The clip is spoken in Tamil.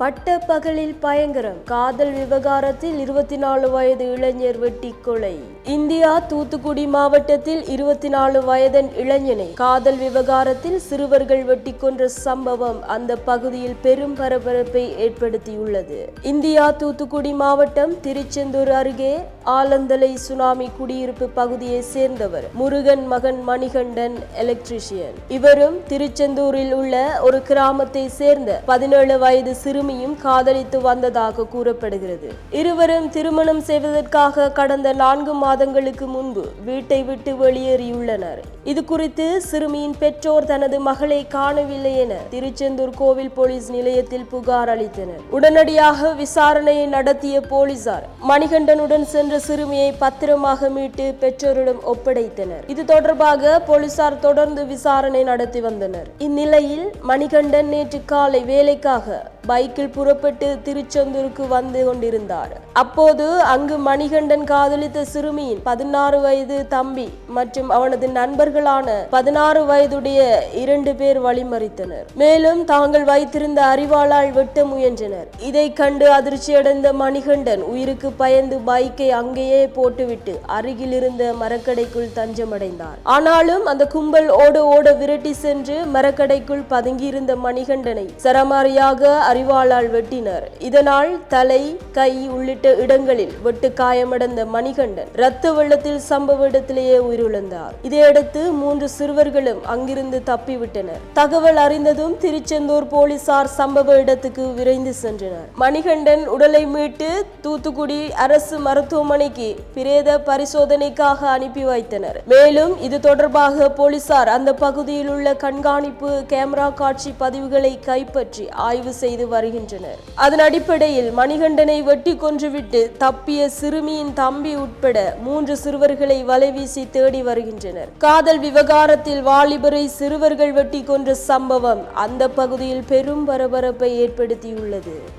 பட்ட பகலில் பயங்கரம். காதல் விவகாரத்தில் இருபத்தி நாலு வயது இளைஞர் வெட்டி கொலை இந்தியா தூத்துக்குடி மாவட்டத்தில் இருபத்தி நாலு வயதன் இளைஞனை காதல் விவகாரத்தில் சிறுவர்கள் வெட்டி கொன்ற சம்பவம் அந்த பகுதியில் பெரும் பரபரப்பை ஏற்படுத்தியுள்ளது. இந்தியா தூத்துக்குடி மாவட்டம் திருச்செந்தூர் அருகே ஆலந்தலை சுனாமி குடியிருப்பு பகுதியை சேர்ந்தவர் முருகன் மகன் மணிகண்டன் எலக்ட்ரிஷியன் இவரும் திருச்செந்தூரில் உள்ள ஒரு கிராமத்தை சேர்ந்த பதினேழு வயது சிறுமியும் காதலித்து வந்ததாக கூறப்படுகிறது. இருவரும் திருமணம் செய்வதற்காக கடந்த நான்கு மாதங்களுக்கு முன்பு வீட்டை விட்டு வெளியேறியுள்ளனர். இது குறித்து சிறுமியின் பெற்றோர் தனது மகளை காணவில்லை என திருச்செந்தூர் கோவில் போலீஸ் நிலையத்தில் புகார் அளித்தனர். உடனடியாக விசாரணையை நடத்திய போலீசார் மணிகண்டனுடன் சென்று சிறுமியை பத்திரமாக மீட்டு பெற்றோரிடம் ஒப்படைத்தனர். இது தொடர்பாக போலீசார் தொடர்ந்து விசாரணை நடத்தி வந்தனர். இந்நிலையில் மணிகண்டன் நேற்று காலை வேலைக்காக பைக்கில் புறப்பட்டு திருச்செந்தூருக்கு வந்து கொண்டிருந்தார். அப்போது அங்கு மணிகண்டன் காதலித்த சிறுமியின் பதினாறு வயது தம்பி மற்றும் அவனது நண்பர்களான பதினாறு வயதுடைய இரண்டு பேர் வழிமறித்தனர். மேலும் தாங்கள் வைத்திருந்த அறிவாளால் வெட்ட முயன்றனர். இதை கண்டு அதிர்ச்சியடைந்த மணிகண்டன் உயிருக்கு பயந்து பைக்கை அங்கேயே போட்டுவிட்டு அருகில் இருந்த மரக்கடைக்குள் தஞ்சமடைந்தார். ஆனாலும் அந்த கும்பல் ஓட ஓட விரட்டி சென்று மரக்கடைக்குள் பதுங்கியிருந்த மணிகண்டனை சரமாரியாக அறிவாளால் வெட்டினர். இதனால் தலை கை உள்ளிட்ட இடங்களில் வெட்டு காயமடைந்த மணிகண்டன் இரத்த வெள்ளத்தில் சம்பவ இடத்திலேயே உயிரிழந்தார். இதையடுத்து மூன்று சிறுவர்களும் அங்கிருந்து தப்பிவிட்டனர். தகவல் அறிந்ததும் திருச்செந்தூர் போலீசார் சம்பவ இடத்துக்கு விரைந்து சென்றனர். மணிகண்டன் உடலை மீட்டு தூத்துக்குடி அரசு மருத்துவமனைக்கு பிரேத பரிசோதனைக்காக அனுப்பி வைத்தனர். மேலும் இது தொடர்பாக போலீசார் அந்த பகுதியில் உள்ள கண்காணிப்பு கேமரா காட்சி பதிவுகளை கைப்பற்றி ஆய்வு செய்து வருகின்றனர். அதன் அடிப்படையில் மணிகண்டனை வெட்டி கொன்றுவிட்டு தப்பிய சிறுமியின் தம்பி உட்பட மூன்று சிறுவர்களை வலைவீசி தேடி வருகின்றனர். காதல் விவகாரத்தில் வாலிபரை சிறுவர்கள் வெட்டி கொன்ற சம்பவம் அந்த பகுதியில் பெரும் பரபரப்பை ஏற்படுத்தியுள்ளது.